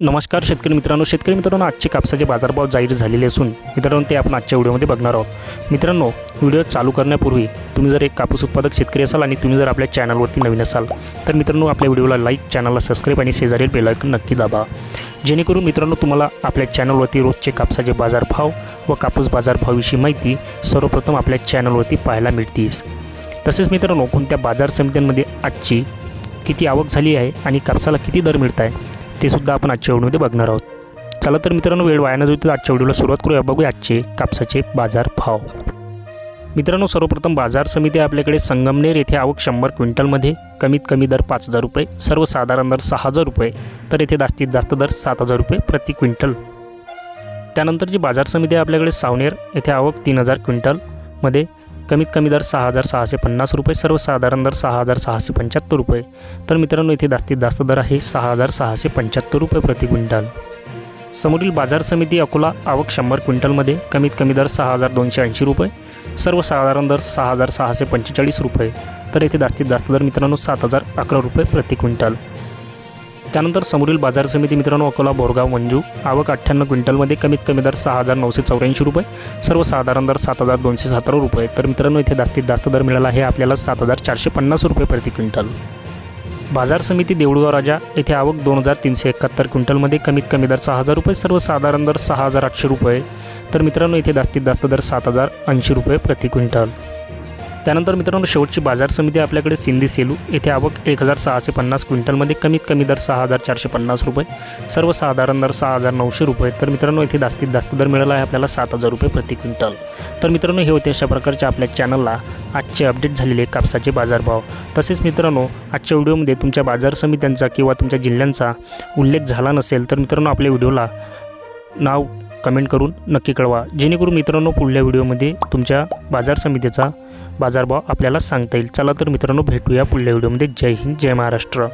नमस्कार शेतकरी मित्रांनो शेतकरी मित्रांनो आजचे कापसाचे बाजारभाव जाहीर झालेले असून मित्रांनो ते आपण आजच्या व्हिडिओमध्ये बघणार आहोत. मित्रांनो व्हिडिओ चालू करण्यापूर्वी तुम्ही जर एक कापूस उत्पादक शेतकरी असाल आणि तुम्ही जर आपल्या चॅनलवरती नवीन असाल तर मित्रांनो आपल्या व्हिडिओला लाईक चॅनलला सबस्क्राईब आणि शेजारील बेलायकन नक्की दाबा. जेणेकरून मित्रांनो तुम्हाला आपल्या चॅनलवरती रोजचे कापसाचे बाजारभाव व कापूस बाजारभावाविषयी माहिती सर्वप्रथम आपल्या चॅनलवरती पाहायला मिळतीस तसेच मित्रांनो कोणत्या बाजार समित्यांमध्ये आजची किती आवक झाली आहे आणि कापसाला किती दर मिळत आहे ते सुद्धा आपण आजच्या व्हिडिओमध्ये बघणार आहोत. चला तर मित्रांनो वेळ वाया न तर आजच्या व्हिडिओला सुरुवात करूया. बघूया आजचे कापसाचे बाजार भाव. मित्रांनो सर्वप्रथम बाजार समिती आपल्याकडे संगमनेर येथे आवक शंभर क्विंटलमध्ये कमीत कमी दर पाच हजार रुपये सर्वसाधारण दर सहा हजार रुपये तर येथे जास्तीत जास्त दर सात हजार रुपये प्रति क्विंटल. त्यानंतर जी बाजार समिती आहे आपल्याकडे सावनेर येथे आवक तीन हजार क्विंटलमध्ये कमीत कमी दर सहा हजार सहाशे पन्नास रुपये सर्वसाधारण दर सहा हजार सहाशे पंच्याहत्तर रुपये. तर मित्रांनो इथे जास्तीत जास्त दर आहे सहा हजार सहाशे पंच्याहत्तर रुपये प्रति क्विंटल. समोरील बाजार समिती अकोला आवक शंभर क्विंटलमध्ये कमीत कमी दर सहा हजार दोनशे ऐंशी रुपये सर्वसाधारण दर सहा हजार सहाशे पंचेचाळीस रुपये. तर येथे जास्तीत जास्त दर मित्रांनो सात हजार अकरा रुपये प्रति क्विंटल. त्यानंतर समोरील बाजार समिती मित्रांनो अकोला बोरगाव मंजू आवक अठ्ठ्याण्णव क्विंटलमध्ये कमीत कमी दर सहा हजार नऊशे चौऱ्याऐंशी रुपये सर्वसाधारण दर सात हजार दोनशे सतरा रुपये. तर मित्रांनो इथे जास्तीत जास्त दर मिळाला आहे आपल्याला सात हजार चारशे पन्नास रुपये प्रति क्विंटल. बाजार समिती देऊळगाव राजा येथे आवक दोन हजार तीनशे एकाहत्तर क्विंटलमध्ये कमीत कमी दर सहा हजार रुपये सर्वसाधारण दर सहा हजार आठशे रुपये. तर मित्रांनो इथे जास्तीत जास्त दर सात हजार ऐंशी रुपये प्रति क्विंटल. त्यानंतर मित्रांनो शेवटची बाजार समिती आपल्याकडे सिंधी सेलू. येथे आवक एक हजार सहाशे पन्नास क्विंटलमध्ये कमीत कमी दर सहा हजार चारशे पन्नास रुपये सर्वसाधारण दर सहा हजार नऊशे रुपये. तर मित्रांनो इथे जास्तीत जास्त दर मिळाला आहे आपल्याला सात हजार रुपये प्रति क्विंटल. तर मित्रांनो हे होते अशा प्रकारचे आपल्या चॅनलला आजचे अपडेट झालेले कापसाचे बाजारभाव. तसेच मित्रांनो आजच्या व्हिडिओमध्ये तुमच्या बाजार समित्यांचा किंवा तुमच्या जिल्ह्यांचा उल्लेख झाला नसेल तर मित्रांनो आपल्या व्हिडिओला नाव कमेंट करून नक्की कळवा. जेणेकरून मित्रांनो पुढल्या व्हिडिओमध्ये तुमच्या बाजार समितीचा बाजारभाव आपल्याला सांगता येईल. चला तर मित्रांनो भेटूया पुढल्या व्हिडिओमध्ये. जय हिंद जय महाराष्ट्र.